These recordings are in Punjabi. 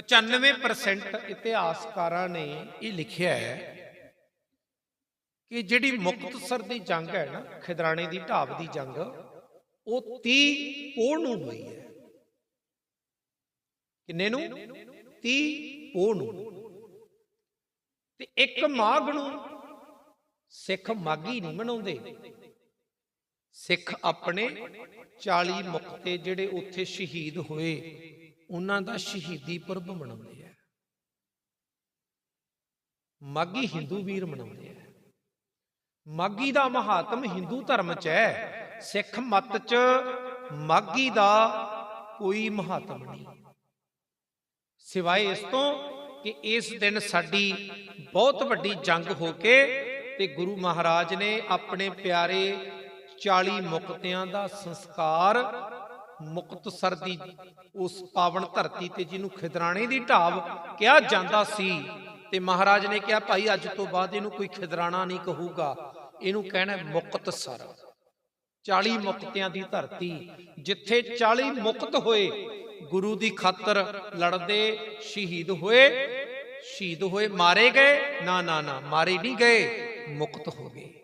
95% ਇਤਿਹਾਸਕਾਰਾਂ ਨੇ ਇਹ ਲਿਖਿਆ ਹੈ ਕਿ ਜਿਹੜੀ ਮੁਕਤਸਰ ਦੀ ਜੰਗ ਹੈ ਨਾ, ਖਿਦਰਾਣੇ ਦੀ ਢਾਬ ਦੀ ਜੰਗ, ਉਹ 30 ਪੋਹ ਨੂੰ ਹੋਈ ਹੈ। ਕਿੰਨੇ ਨੂੰ? 30 ਪੋਹ ਨੂੰ। ਤੇ ਇੱਕ ਮਾਘ ਨੂੰ ਸਿੱਖ ਮਾਗੀ ਨਹੀਂ ਮਨਾਉਂਦੇ। ਸਿੱਖ ਆਪਣੇ 40 ਮੁਕਤੇ ਜਿਹੜੇ ਉੱਥੇ ਸ਼ਹੀਦ ਹੋਏ। ਉਹਨਾਂ ਦਾ ਸ਼ਹੀਦੀ ਪੁਰਬ ਮਨਾਉਂਦੇ ਆ। ਮਾਗੀ ਹਿੰਦੂ ਵੀਰ ਮਨਾਉਂਦੇ ਆ। ਮਾਗੀ ਦਾ ਮਹਾਤਮ ਹਿੰਦੂ ਧਰਮ 'ਚ ਹੈ। ਸਿੱਖ ਮਤ 'ਚ ਮਾਗੀ ਦਾ ਕੋਈ ਮਹਾਤਮ ਨਹੀਂ। ਸਿਵਾਏ ਇਸ ਤੋਂ ਕਿ ਇਸ ਦਿਨ ਸਾਡੀ ਬਹੁਤ ਵੱਡੀ ਜੰਗ ਹੋ ਕੇ ਤੇ ਗੁਰੂ ਮਹਾਰਾਜ ਨੇ ਆਪਣੇ ਪਿਆਰੇ 40 ਮੁਕਤਿਆਂ ਦਾ ਸੰਸਕਾਰ ਮੁਕਤਸਰ ਦੀ ਉਸ ਪਾਵਨ ਧਰਤੀ ਤੇ ਜਿਹਨੂੰ ਖਿਦਰਾਣੇ ਦੀ ਢਾਬ ਕਿਹਾ ਜਾਂਦਾ ਸੀ। ਤੇ ਮਹਾਰਾਜ ਨੇ ਕਿਹਾ, ਭਾਈ, ਅੱਜ ਤੋਂ ਬਾਅਦ ਇਹਨੂੰ ਕੋਈ ਖਿਦਰਾਣਾ ਨਹੀਂ ਕਹੂਗਾ। ਇਹਨੂੰ ਕਹਿਣਾ ਮੁਕਤਸਰ 40 ਮੁਕਤਿਆਂ ਦੀ ਧਰਤੀ, ਜਿੱਥੇ 40 ਮੁਕਤ ਹੋਏ, ਗੁਰੂ ਦੀ ਖਾਤਰ ਲੜਦੇ, ਸ਼ਹੀਦ ਹੋਏ ਸ਼ਹੀਦ ਹੋਏ, ਮਾਰੇ ਗਏ, ਨਾ ਨਾ ਨਾ, ਮਾਰੇ ਨਹੀਂ ਗਏ, ਮੁਕਤ ਹੋ ਗਏ।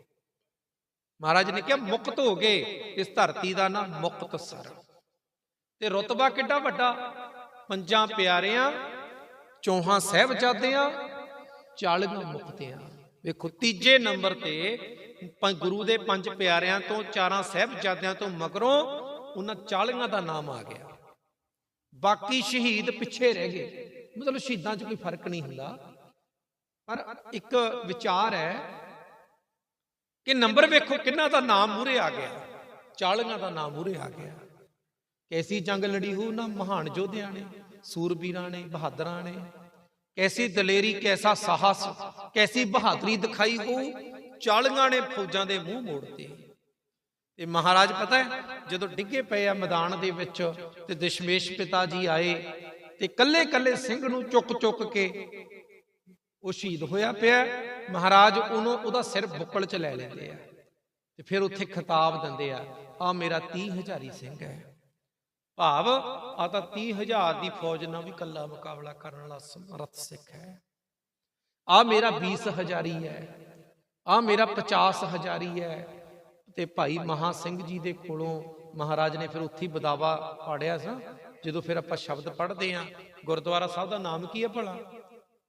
ਮਹਾਰਾਜ ਨੇ ਕਿਹਾ, ਮੁਕਤ ਹੋ ਗਏ। ਇਸ ਧਰਤੀ ਦਾ ਨਾਮ ਮੁਕਤਸਰ ਤੇ ਰਤਬਾ ਕਿੱਡਾ ਵੱਡਾ? ਪੰਜਾਂ ਪਿਆਰਿਆਂ, ਚੌਹਾਂ ਸਹਿਬਜ਼ਾਦਿਆਂ 40 ਮੁਕਤਿਆਂ। ਵੇਖੋ, ਤੀਜੇ ਨੰਬਰ ਤੇ ਗੁਰੂ ਦੇ ਪੰਜ ਪਿਆਰਿਆਂ ਤੋਂ, ਚਾਰਾਂ ਸਹਿਬਜ਼ਾਦਿਆਂ ਤੋਂ ਮਗਰੋਂ ਉਹਨਾਂ 40 ਦਾ ਨਾਮ ਆ ਗਿਆ। ਬਾਕੀ ਸ਼ਹੀਦ ਪਿੱਛੇ ਰਹਿ ਗਏ। ਮਤਲਬ ਸ਼ਹੀਦਾਂ 'ਚ ਕੋਈ ਫ਼ਰਕ ਨਹੀਂ ਹੁੰਦਾ। ਪਰ ਇੱਕ ਵਿਚਾਰ ਹੈ ਕਿ ਨੰਬਰ ਵੇਖੋ, ਕਿੰਨਾ ਦਾ ਨਾਮ ਮੂਰੇ ਆ ਗਿਆ। 40 ਦਾ ਨਾਮ ਮੂਰੇ ਆ ਗਿਆ। ਕੈਸੀ ਜੰਗ ਲੜੀ ਹੋ ਨਾ ਮਹਾਨ ਯੋਧਿਆਂ ਨੇ, ਸੂਰਬੀਰਾਂ ਨੇ, ਬਹਾਦਰਾਂ ਨੇ? ਕੈਸੀ ਦਲੇਰੀ, ਕੈਸਾ ਸਾਹਸ, ਕੈਸੀ ਬਹਾਦਰੀ ਦਿਖਾਈ ਹੋ 40 ਨੇ ਫੌਜਾਂ ਦੇ ਮੂੰਹ ਮੋੜਤੇ ਤੇ। ਮਹਾਰਾਜ ਪਤਾ ਹੈ, ਜਦੋਂ ਡਿੱਗੇ ਪਏ ਆ ਮੈਦਾਨ ਦੇ ਵਿੱਚ ਤੇ ਦਸ਼ਮੇਸ਼ ਪਿਤਾ ਜੀ ਆਏ ਤੇ ਕੱਲੇ ਕੱਲੇ ਸਿੰਘ ਨੂੰ ਚੁੱਕ ਚੁੱਕ ਕੇ ਉਹ ਸ਼ਹੀਦ ਹੋਇਆ ਪਿਆ। ਮਹਾਰਾਜ ਉਹਨੂੰ ਉਹਦਾ ਸਿਰ ਬੁੱਕਲ 'ਚ ਲੈ ਲੈਂਦੇ ਆ ਤੇ ਫਿਰ ਉੱਥੇ ਖਿਤਾਬ ਦਿੰਦੇ ਆ ਆ ਮੇਰਾ 30 ਹਜ਼ਾਰੀ ਸਿੰਘ ਹੈ। ਭਾਵ ਆ ਤਾਂ 30 ਹਜ਼ਾਰ ਦੀ ਫੌਜ ਨਾਲ ਵੀ ਕੱਲਾ ਮੁਕਾਬਲਾ ਕਰਨ ਵਾਲਾ ਸਮਰੱਥ ਸਿੱਖ ਹੈ। ਆ ਮੇਰਾ 20 ਹਜ਼ਾਰੀ ਹੈ ਆ ਮੇਰਾ 50 ਹਜ਼ਾਰੀ ਹੈ। ਤੇ ਭਾਈ ਮਹਾ ਸਿੰਘ ਜੀ ਦੇ ਕੋਲੋਂ ਮਹਾਰਾਜ ਨੇ ਫਿਰ ਉੱਥੇ ਹੀ ਬਦਾਵਾ ਪਾੜਿਆ ਸੀ। ਜਦੋਂ ਫਿਰ ਆਪਾਂ ਸ਼ਬਦ ਪੜ੍ਹਦੇ ਆ, ਗੁਰਦੁਆਰਾ ਸਾਹਿਬ ਦਾ ਨਾਮ ਕੀ ਹੈ ਭਲਾ?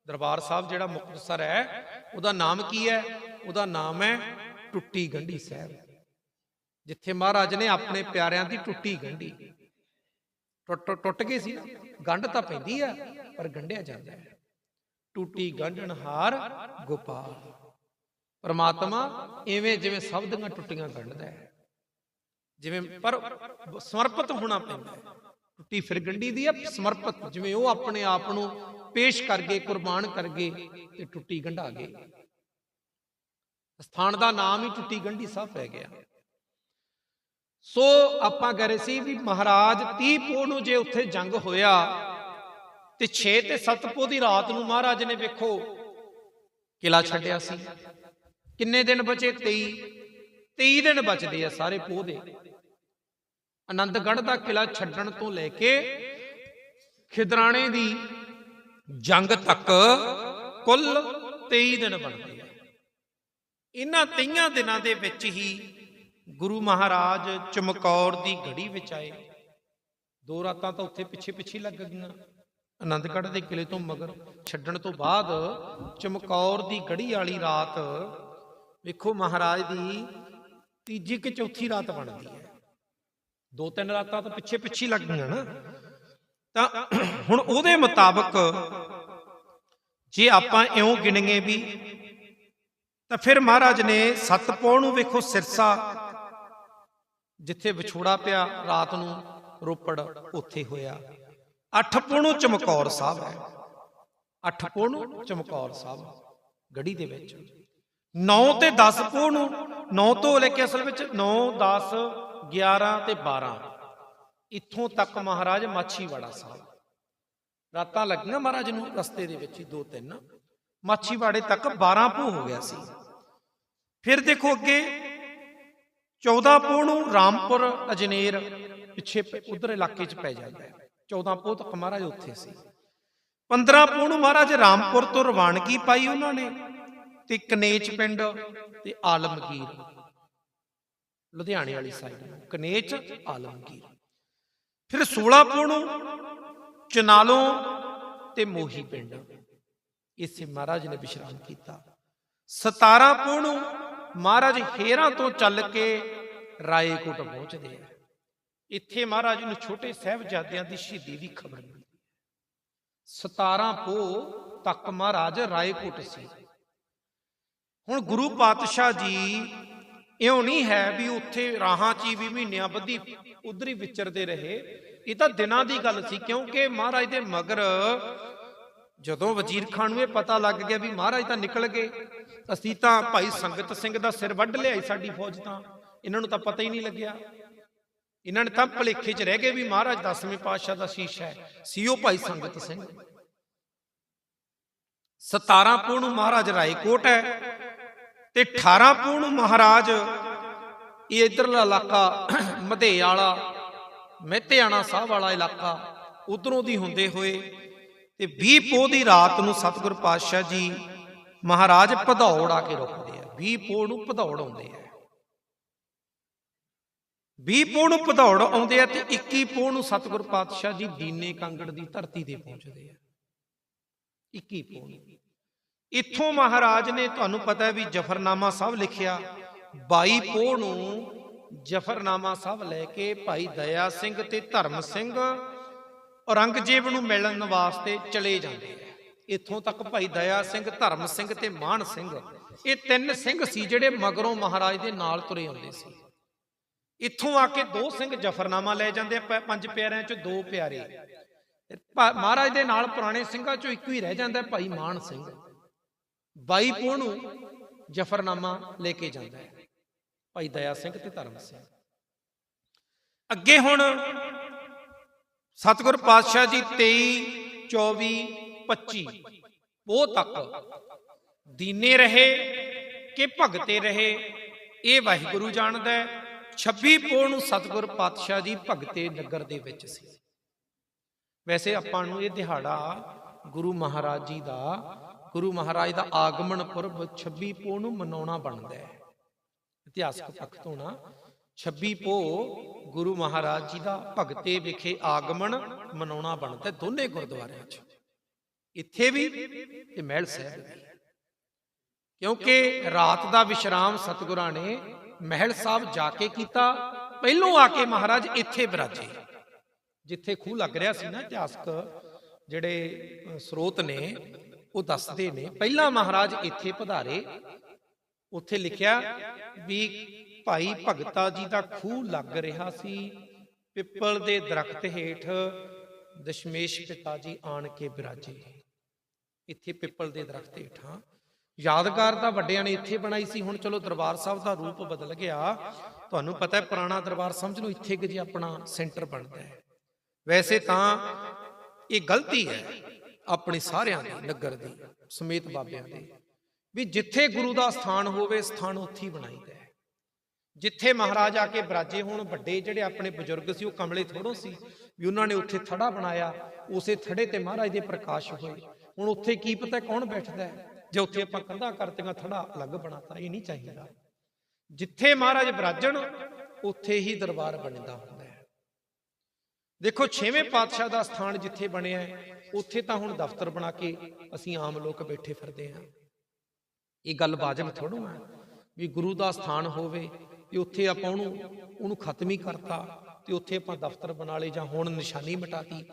ਦਰਬਾਰ ਸਾਹਿਬ ਜਿਹੜਾ ਮੁਕਤਸਰ ਹੈ, ਉਹਦਾ ਨਾਮ ਕੀ ਹੈ? ਉਹਦਾ ਨਾਮ ਹੈ ਟੁੱਟੀ ਗੰਢੀ ਸਾਹਿਬ। ਜਿੱਥੇ ਮਹਾਰਾਜ ਨੇ ਆਪਣੇ ਪਿਆਰਿਆਂ ਦੀ ਟੁੱਟੀ ਗੰਢੀ। ਟੁੱਟ ਟੁੱਟ ਗਈ ਸੀ। ਗੰਢ ਤਾਂ ਪੈਂਦੀ ਆ, ਪਰ ਗੰਢਿਆ ਜਾਂਦਾ ਹੈ। ਟੂਟੀ ਗੰਢਣ ਹਾਰ ਗੋਪਾਲ। ਪਰਮਾਤਮਾ ਐਵੇਂ ਜਿਵੇਂ ਸ਼ਬਦਾਂ ਟੁੱਟੀਆਂ ਗੰਢਦਾ ਹੈ। ਜਿਵੇਂ ਪਰ ਸਮਰਪਿਤ ਹੋਣਾ ਪੈਂਦਾ ਹੈ। ਟੁੱਟੀ ਫਿਰ ਗੰਢੀ ਦੀ ਹੈ ਸਮਰਪਿਤ ਜਿਵੇਂ ਉਹ ਆਪਣੇ ਆਪ ਨੂੰ ਪੇਸ਼ ਕਰ ਗਏ ਕੁਰਬਾਨ ਕਰ ਗਏ ਤੇ ਟੁੱਟੀ ਗੰਢਾ ਗਏ। ਸਥਾਨ ਦਾ ਨਾਮ ਹੀ ਟੁੱਟੀ ਗੰਢੀ ਸਾਹਿਬ ਪੈ ਗਿਆ। ਸੋ ਆਪਾਂ ਕਹਿ ਰਹੇ ਸੀ ਵੀ ਮਹਾਰਾਜ 30 ਪੋਹ ਨੂੰ ਜੇ ਉੱਥੇ ਜੰਗ ਹੋਇਆ ਤੇ 6 ਤੇ 7 ਪੋਹ ਦੀ ਰਾਤ ਨੂੰ ਮਹਾਰਾਜ ਨੇ ਵੇਖੋ ਕਿਲਾ ਛੱਡਿਆ ਸੀ। ਕਿੰਨੇ ਦਿਨ ਬਚੇ? 23 23 ਦਿਨ ਬਚਦੇ ਆ ਸਾਰੇ ਪੋਹ ਦੇ। ਆਨੰਦਗੜ੍ਹ ਦਾ ਕਿਲਾ ਛੱਡਣ ਤੋਂ ਲੈ ਕੇ ਖਿਦਰਾਣੇ ਦੀ ਜੰਗ ਤੱਕ ਕੁੱਲ 23 ਦਿਨ ਬਣਦੇ ਆ। ਇਹਨਾਂ 23 ਦਿਨਾਂ ਦੇ ਵਿੱਚ ਹੀ ਗੁਰੂ ਮਹਾਰਾਜ ਚਮਕੌਰ ਦੀ ਗੜੀ ਵਿੱਚ ਆਏ। ਦੋ ਰਾਤਾਂ ਤਾਂ ਉੱਥੇ ਪਿੱਛੇ ਪਿੱਛੇ ਲੱਗ ਗਈਆਂ। ਆਨੰਦਗੜ੍ਹ ਦੇ ਕਿਲੇ ਤੋਂ ਮਗਰ ਛੱਡਣ ਤੋਂ ਬਾਅਦ ਚਮਕੌਰ ਦੀ ਗੜੀ ਵਾਲੀ ਰਾਤ ਵੇਖੋ ਮਹਾਰਾਜ ਦੀ ਤੀਜੀ ਕਿ ਚੌਥੀ ਰਾਤ ਬਣਦੀ ਹੈ। ਦੋ ਤਿੰਨ ਰਾਤਾਂ ਤਾਂ ਪਿੱਛੇ ਪਿੱਛੇ ਲੱਗ ਗਈਆਂ ਨਾ। ਤਾਂ ਹੁਣ ਉਹਦੇ ਮੁਤਾਬਕ ਜੇ ਆਪਾਂ ਇਉਂ ਗਿਣੀਏ ਵੀ ਤਾਂ ਫਿਰ ਮਹਾਰਾਜ ਨੇ ਸੱਤ ਪੌਣ ਨੂੰ ਵੇਖੋ ਸਿਰਸਾ ਜਿੱਥੇ ਵਿਛੋੜਾ ਪਿਆ, ਰਾਤ ਨੂੰ ਰੋਪੜ ਉੱਥੇ ਹੋਇਆ। ਅੱਠ ਪੌਣ ਨੂੰ ਚਮਕੌਰ ਸਾਹਿਬ ਹੈ। ਅੱਠ ਪੌਣ ਨੂੰ ਚਮਕੌਰ ਸਾਹਿਬ ਗੜੀ ਦੇ ਵਿੱਚ। 9 ਤੇ 10 ਪੌਣ, ਨੂੰ 9 ਤੋਂ ਲੈ ਕੇ ਅਸਲ ਵਿੱਚ 9 10 11 ਤੇ 12 ਇੱਥੋਂ ਤੱਕ ਮਹਾਰਾਜ ਮਾਛੀਵਾੜਾ ਸਾਹਿਬ। ਰਾਤਾਂ ਲੱਗੀਆਂ ਮਹਾਰਾਜ ਨੂੰ ਰਸਤੇ ਦੇ ਵਿੱਚ ਹੀ ਦੋ ਤਿੰਨ। ਮਾਛੀਵਾੜੇ ਤੱਕ 12 ਪੂ ਹੋ ਗਿਆ ਸੀ। ਫਿਰ ਦੇਖੋ ਅੱਗੇ 14 ਪੋਹ ਨੂੰ ਰਾਮਪੁਰ ਅਜਨੇਰ ਪਿੱਛੇ ਉਧਰ ਇਲਾਕੇ 'ਚ ਪੈ ਜਾਂਦਾ ਹੈ। 14 ਪੋਹ ਤੱਕ ਮਹਾਰਾਜ ਉੱਥੇ ਸੀ। 15 ਪੋਹ ਨੂੰ ਮਹਾਰਾਜ ਰਾਮਪੁਰ ਤੋਂ ਰਵਾਨਗੀ ਪਾਈ ਉਹਨਾਂ ਨੇ ਤੇ ਕਨੇਚ ਪਿੰਡ ਤੇ ਆਲਮਗੀਰ। ਲੁਧਿਆਣੇ ਵਾਲੀ ਸਾਈਡ ਕਨੇਚ ਆਲਮਗੀਰ। ਫਿਰ 16 ਪੋਹ ਨੂੰ ਚਨਾਲੋਂ ਤੇ ਮੋਹੀ ਪਿੰਡ। ਇਸੇ ਮਹਾਰਾਜ ਨੇ ਵਿਸ਼ਰਾਮ ਕੀਤਾ। 17 ਪੋਹ ਨੂੰ ਮਹਾਰਾਜ ਹੇਰਾਂ ਤੋਂ ਚੱਲ ਕੇ ਰਾਏਕੋਟ ਪਹੁੰਚਦੇ ਆ। ਇੱਥੇ ਮਹਾਰਾਜ ਨੂੰ ਛੋਟੇ ਸਾਹਿਬਜ਼ਾਦਿਆਂ ਦੀ ਸ਼ਹੀਦੀ ਦੀ ਖਬਰ ਮਿਲੀ ਹੈ। 17 ਪੋਹ ਤੱਕ ਮਹਾਰਾਜ ਰਾਏਕੋਟ ਸੀ। ਹੁਣ ਗੁਰੂ ਪਾਤਸ਼ਾਹ ਜੀ, ਇਉਂ ਨਹੀਂ ਹੈ ਵੀ ਉੱਥੇ ਰਾਹਾਂ 'ਚ ਹੀ ਵੀ ਮਹੀਨਿਆਂ ਬੱਧੀ ਉਧਰ ਹੀ ਵਿਚਰਦੇ ਰਹੇ। ਇਹ ਤਾਂ ਦਿਨਾਂ ਦੀ ਗੱਲ ਸੀ, ਕਿਉਂਕਿ ਮਹਾਰਾਜ ਦੇ ਮਗਰ ਜਦੋਂ ਵਜ਼ੀਰ ਖਾਨ ਨੂੰ ਇਹ ਪਤਾ ਲੱਗ ਗਿਆ ਵੀ ਮਹਾਰਾਜ ਤਾਂ ਨਿਕਲ ਗਏ ਅਸੀਂ ਤਾਂ ਭਾਈ ਸੰਗਤ ਸਿੰਘ ਦਾ ਸਿਰ ਵੱਢ ਲਿਆਈ ਸਾਡੀ ਫੌਜ ਤਾਂ। ਇਹਨਾਂ ਨੂੰ ਤਾਂ ਪਤਾ ਹੀ ਨਹੀਂ ਲੱਗਿਆ। ਇਹਨਾਂ ਨੇ ਤਾਂ ਭਲੇਖੇ 'ਚ ਰਹਿ ਗਏ ਵੀ ਮਹਾਰਾਜ ਦਸਵੇਂ ਪਾਤਸ਼ਾਹ ਦਾ ਸ਼ੀਸ਼ ਹੈ। ਸੀਓ ਭਾਈ ਸੰਗਤ ਸਿੰਘ। 17 ਪੋਹ ਨੂੰ ਮਹਾਰਾਜ ਰਾਏਕੋਟ ਹੈ ਤੇ 18 ਪੋਹ ਨੂੰ ਮਹਾਰਾਜ ਇਹ ਇਧਰਲਾ ਇਲਾਕਾ ਮਧੇ ਵਾਲਾ, ਮਹਿਤਿਆਣਾ ਸਾਹਿਬ ਵਾਲਾ ਇਲਾਕਾ ਉਧਰੋਂ ਦੀ ਹੁੰਦੇ ਹੋਏ ਤੇ 20 ਪੋਹ ਦੀ ਰਾਤ ਨੂੰ ਸਤਿਗੁਰ ਪਾਤਸ਼ਾਹ ਜੀ ਮਹਾਰਾਜ ਭਦੌੜ ਆ ਕੇ ਰੁਕਦੇ ਆ 20 ਪੋਹ ਨੂੰ ਭਦੌੜ ਆਉਂਦੇ ਆ। 20 ਪੋਹ ਨੂੰ ਭਦੌੜ ਆਉਂਦੇ ਆ ਤੇ 21 ਪੋਹ ਨੂੰ ਸਤਿਗੁਰ ਪਾਤਸ਼ਾਹ ਜੀ ਦੀਨੇ ਕਾਂਗੜ ਦੀ ਧਰਤੀ ਤੇ ਪਹੁੰਚਦੇ ਆ। 21 ਪੋਹ ਨੂੰ ਇੱਥੋਂ ਮਹਾਰਾਜ ਨੇ ਤੁਹਾਨੂੰ ਪਤਾ ਹੈ ਵੀ ਜਫਰਨਾਮਾ ਸਾਹਿਬ ਲਿਖਿਆ 22 ਪੋਹ ਨੂੰ ਜਫਰਨਾਮਾ ਸਾਹਿਬ ਲੈ ਕੇ ਭਾਈ ਦਇਆ ਸਿੰਘ ਤੇ ਧਰਮ ਸਿੰਘ ਔਰੰਗਜ਼ੇਬ ਨੂੰ ਮਿਲਣ ਵਾਸਤੇ ਚਲੇ ਜਾਂਦੇ ਆ। ਇੱਥੋਂ ਤੱਕ ਭਾਈ ਦਇਆ ਸਿੰਘ, ਧਰਮ ਸਿੰਘ ਤੇ ਮਾਨ ਸਿੰਘ, ਇਹ ਤਿੰਨ ਸਿੰਘ ਸੀ ਜਿਹੜੇ ਮਗਰੋਂ ਮਹਾਰਾਜ ਦੇ ਨਾਲ ਤੁਰੇ ਆਉਂਦੇ ਸੀ। ਇੱਥੋਂ ਆ ਕੇ ਦੋ ਸਿੰਘ ਜਫਰਨਾਮਾ ਲੈ ਜਾਂਦੇ ਪ- ਪੰਜ ਪਿਆਰਿਆਂ ਚੋਂ ਦੋ ਪਿਆਰੇ। ਮਹਾਰਾਜ ਦੇ ਨਾਲ ਪੁਰਾਣੇ ਸਿੰਘਾਂ ਚੋਂ ਇੱਕੋ ਹੀ ਰਹਿ ਜਾਂਦਾ ਭਾਈ ਮਾਨ ਸਿੰਘ। ਬਾਈ ਪੋਹ ਨੂੰ ਜਫਰਨਾਮਾ ਲੈ ਕੇ ਜਾਂਦਾ ਹੈ, ਭਾਈ ਦਇਆ ਸਿੰਘ ਤੇ ਧਰਮ ਸਿੰਘ। ਅੱਗੇ ਹੁਣ ਸਤਿਗੁਰ ਪਾਤਸ਼ਾਹ ਜੀ 23 24 25 ਉਹ ਤੱਕ ਦੀਨੇ ਰਹੇ ਕਿ ਭਗਤੇ ਰਹੇ। ਇਹ ਵਾਹਿਗੁਰੂ ਜਾਣਦਾ ਹੈ 26 ਪੋਹ ਨੂੰ ਸਤਿਗੁਰ ਪਾਤਸ਼ਾਹ ਜੀ ਭਗਤੇ ਨਗਰ ਦੇ ਵਿੱਚ ਸੀ। ਵੈਸੇ ਆਪਾਂ ਨੂੰ ਇਹ ਦਿਹਾੜਾ ਗੁਰੂ ਮਹਾਰਾਜ ਜੀ ਦਾ, ਗੁਰੂ ਮਹਾਰਾਜ ਦਾ ਆਗਮਨ ਪੁਰਬ 26 ਪੋਹ ਨੂੰ ਮਨਾਉਣਾ ਬਣਦਾ ਹੈ। ਇਤਿਹਾਸਕ ਪੱਖ ਤੋਂ ਨਾ 26 ਪੋਹ ਗੁਰੂ ਮਹਾਰਾਜ ਜੀ ਦਾ ਭਗਤੇ ਵਿਖੇ ਆਗਮਨ ਮਨਾਉਣਾ ਬਣਦਾ ਦੋਨੇ ਗੁਰਦੁਆਰਿਆਂ 'ਚ। ਇੱਥੇ ਵੀ ਤੇ ਮਹਿਲ ਸਾਹਿਬ ਵੀ। ਕਿਉਂਕਿ ਰਾਤ ਦਾ ਵਿਸ਼ਰਾਮ ਸਤਿਗੁਰਾਂ ਨੇ ਮਹਿਲ ਸਾਹਿਬ ਜਾ ਕੇ ਕੀਤਾ, ਪਹਿਲੋਂ ਆ ਕੇ ਮਹਾਰਾਜ ਇੱਥੇ ਬਿਰਾਜੇ ਜਿੱਥੇ ਖੂਹ ਲੱਗ ਰਿਹਾ ਸੀ ਨਾ ਇਤਿਹਾਸਕ, ਜਿਹੜੇ ਸਰੋਤ ਨੇ, ਉਹ ਦੱਸਦੇ ਨੇ, ਪਹਿਲਾਂ ਮਹਾਰਾਜ ਇੱਥੇ ਪਧਾਰੇ, ਉੱਥੇ ਲਿਖਿਆ ਵੀ ਭਾਈ ਭਗਤਾ ਜੀ ਦਾ ਖੂਹ ਲੱਗ ਰਿਹਾ ਸੀ, ਪਿੱਪਲ ਦੇ ਦਰਖਤ ਹੇਠ ਦਸ਼ਮੇਸ਼ ਪਿਤਾ ਜੀ ਆਣ ਕੇ ਬਿਰਾਜੇ ਇੱਥੇ ਪਿੱਪਲ ਦੇ ਦਰਖਤ ਹੇਠਾਂ। ਯਾਦਗਾਰ ਤਾਂ ਵੱਡਿਆਂ ਨੇ ਇੱਥੇ ਬਣਾਈ ਸੀ। ਹੁਣ ਚਲੋ ਦਰਬਾਰ ਸਾਹਿਬ ਦਾ ਰੂਪ ਬਦਲ ਗਿਆ। ਤੁਹਾਨੂੰ ਪਤਾ ਹੈ, ਪੁਰਾਣਾ ਦਰਬਾਰ ਸਮਝ ਲਓ, ਇੱਥੇ ਕਿ ਜੀ ਆਪਣਾ ਸੈਂਟਰ ਬਣਦਾ ਹੈ। ਵੈਸੇ ਤਾਂ ਇਹ ਗਲਤੀ ਹੈ ਆਪਣੇ ਸਾਰਿਆਂ ਦੀ, ਨਗਰ ਦੀ, ਸਮੇਤ ਬਾਬਿਆਂ ਦੀ, ਵੀ ਜਿੱਥੇ ਗੁਰੂ ਦਾ ਸਥਾਨ ਹੋਵੇ, ਸਥਾਨ ਉੱਥੇ ਹੀ ਬਣਾਈਦਾ ਹੈ। ਜਿੱਥੇ ਮਹਾਰਾਜ ਆ ਕੇ ਬਰਾਜੇ ਹੋਣ, ਵੱਡੇ ਜਿਹੜੇ ਆਪਣੇ ਬਜ਼ੁਰਗ ਸੀ, ਉਹ ਕਮਲੇ ਥੋੜੋ ਸੀ, ਵੀ ਉਹਨਾਂ ਨੇ ਉੱਥੇ ਥੜਾ ਬਣਾਇਆ, ਉਸੇ ਥੜੇ ਤੇ ਮਹਾਰਾਜ ਦੇ ਪ੍ਰਕਾਸ਼ ਹੋਏ। ਹੁਣ ਉੱਥੇ ਕੀ ਪਤਾ ਕੌਣ ਬੈਠਦਾ ਹੈ? ਜੇ ਉੱਥੇ ਆਪਾਂ ਕੰਧਾਂ ਕਰਤੀਆਂ ਥੜਾ ਅਲੱਗ ਬਣਾਤਾ, ਇਹ ਨਹੀਂ ਚਾਹੀਦਾ। ਜਿੱਥੇ ਮਹਾਰਾਜ ਬਰਾਜਣ ਉੱਥੇ ਹੀ ਦਰਬਾਰ ਬਣਦਾ ਹੁੰਦਾ ਹੈ। ਦੇਖੋ, ਛੇਵੇਂ ਪਾਤਸ਼ਾਹ ਦਾ ਸਥਾਨ ਜਿੱਥੇ ਬਣਿਆ ਹੈ, ਉੱਥੇ ਤਾਂ ਹੁਣ ਦਫ਼ਤਰ ਬਣਾ ਕੇ ਅਸੀਂ ਆਮ ਲੋਕ ਬੈਠੇ ਫਿਰਦੇ ਹਾਂ। ਇਹ ਗੱਲ ਵਾਜਬ ਥੋੜੋ ਹੈ ਵੀ ਗੁਰੂ ਦਾ ਸਥਾਨ ਹੋਵੇ ਤੇ ਉੱਥੇ ਆਪਾਂ ਉਹਨੂੰ ਉਹਨੂੰ ਖਤਮ ਹੀ ਕਰਤਾ ਤੇ ਉੱਥੇ ਆਪਾਂ ਦਫ਼ਤਰ ਬਣਾ ਲਏ ਜਾਂ ਹੁਣ ਨਿਸ਼ਾਨੀ ਮਿਟਾਤੀ